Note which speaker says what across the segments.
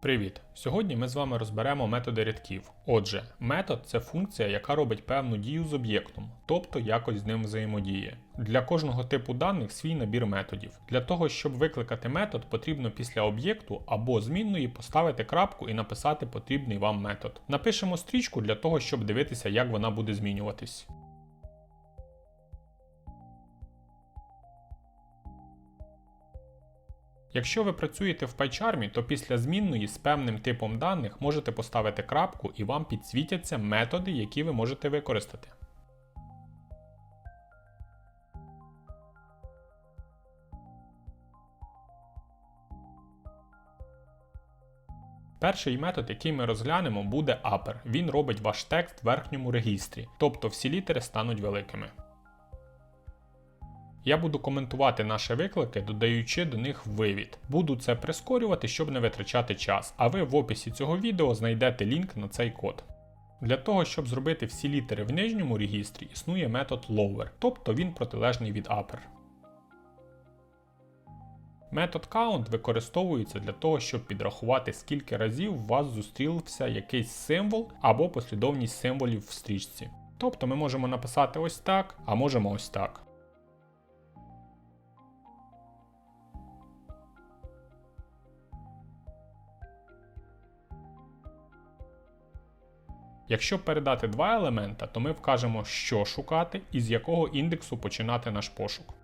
Speaker 1: Привіт! Сьогодні ми з вами розберемо методи рядків. Отже, метод це функція, яка робить певну дію з об'єктом, тобто якось з ним взаємодіє. Для кожного типу даних свій набір методів. Для того, щоб викликати метод, потрібно після об'єкту або змінної поставити крапку і написати потрібний вам метод. Напишемо стрічку для того, щоб дивитися, як вона буде змінюватись. Якщо ви працюєте в PyCharm, то після змінної з певним типом даних можете поставити крапку і вам підсвітяться методи, які ви можете використати. Перший метод, який ми розглянемо, буде upper. Він робить ваш текст в верхньому регістрі, тобто всі літери стануть великими. Я буду коментувати наші виклики, додаючи до них вивід. Буду це прискорювати, щоб не витрачати час, а ви в описі цього відео знайдете лінк на цей код. Для того, щоб зробити всі літери в нижньому регістрі, існує метод lower, тобто він протилежний від upper. Метод count використовується для того, щоб підрахувати, скільки разів у вас зустрівся якийсь символ або послідовність символів в стрічці. Тобто ми можемо написати ось так, а можемо ось так. Якщо передати два елемента, то ми вкажемо, що шукати і з якого індексу починати наш пошук.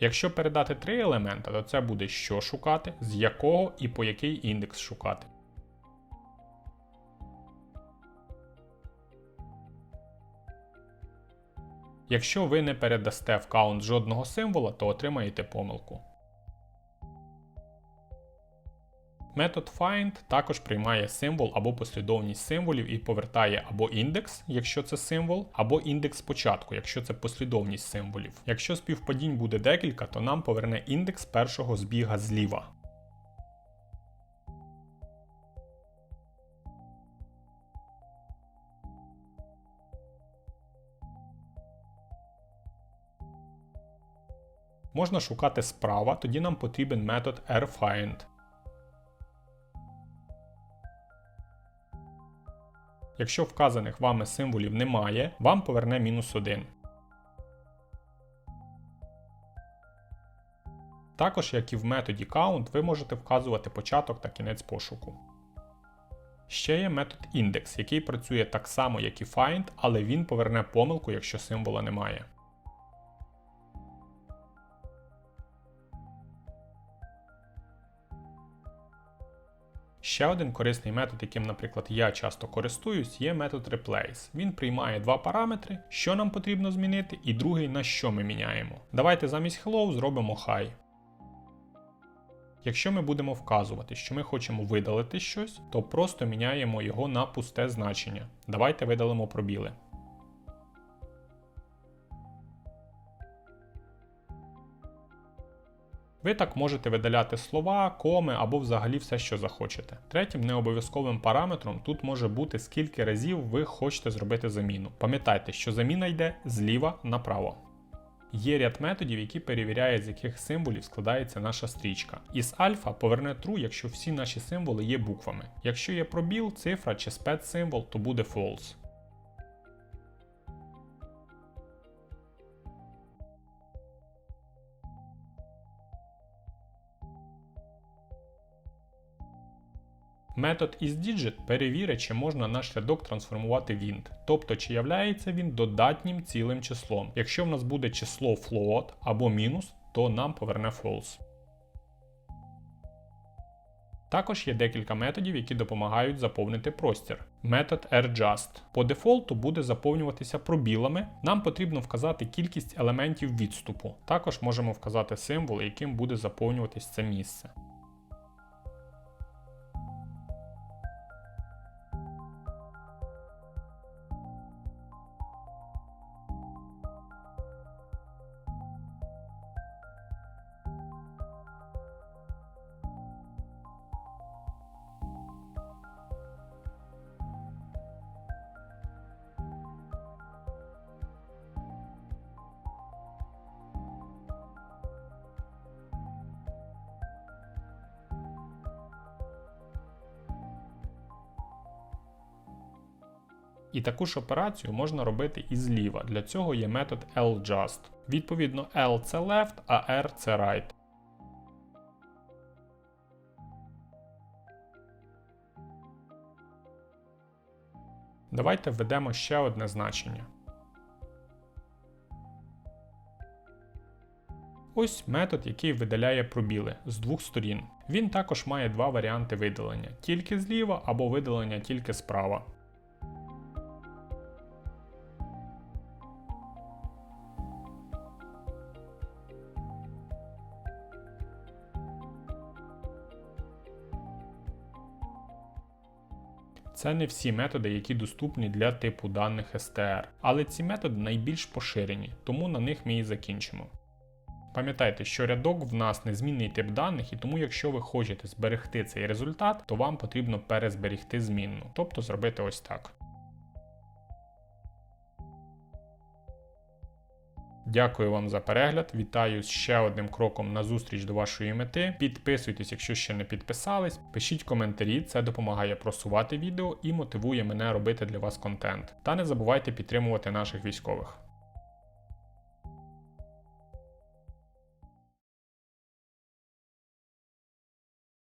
Speaker 1: Якщо передати три елемента, то це буде що шукати, з якого і по який індекс шукати. Якщо ви не передасте в каунт жодного символа, то отримаєте помилку. Метод find також приймає символ або послідовність символів і повертає або індекс, якщо це символ, або індекс спочатку, якщо це послідовність символів. Якщо співпадінь буде декілька, то нам поверне індекс першого збіга зліва. Можна шукати справа, тоді нам потрібен метод rfind. Якщо вказаних вами символів немає, вам поверне мінус 1. Також, як і в методі count, ви можете вказувати початок та кінець пошуку. Ще є метод index, який працює так само, як і find, але він поверне помилку, якщо символа немає. Ще один корисний метод, яким, наприклад, я часто користуюсь, є метод replace. Він приймає два параметри, що нам потрібно змінити, і другий на що ми міняємо. Давайте замість hello зробимо hi. Якщо ми будемо вказувати, що ми хочемо видалити щось, то просто міняємо його на пусте значення. Давайте видалимо пробіли. Ви так можете видаляти слова, коми або взагалі все, що захочете. Третім необов'язковим параметром тут може бути скільки разів ви хочете зробити заміну. Пам'ятайте, що заміна йде зліва направо. Є ряд методів, які перевіряють, з яких символів складається наша стрічка. Із альфа поверне true, якщо всі наші символи є буквами. Якщо є пробіл, цифра чи спецсимвол, то буде false. Метод isDigit перевірить, чи можна наш рядок трансформувати в int, тобто чи являється він додатнім цілим числом. Якщо в нас буде число float або мінус, то нам поверне false. Також є декілька методів, які допомагають заповнити простір. Метод airJust. По дефолту буде заповнюватися пробілами. Нам потрібно вказати кількість елементів відступу. Також можемо вказати символ, яким буде заповнюватись це місце. І таку ж операцію можна робити і зліва. Для цього є метод ljust. Відповідно, L це left, а R це right. Давайте введемо ще одне значення. Ось метод, який видаляє пробіли з двох сторін. Він також має два варіанти видалення: тільки зліва або видалення тільки справа. Це не всі методи, які доступні для типу даних STR, але ці методи найбільш поширені, тому на них ми і закінчимо. Пам'ятайте, що рядок в нас незмінний тип даних, і тому, якщо ви хочете зберегти цей результат, то вам потрібно перезберегти змінну, тобто зробити ось так. Дякую вам за перегляд. Вітаю з ще одним кроком на зустріч до вашої мети. Підписуйтесь, якщо ще не підписались. Пишіть коментарі, це допомагає просувати відео і мотивує мене робити для вас контент. Та не забувайте підтримувати наших військових.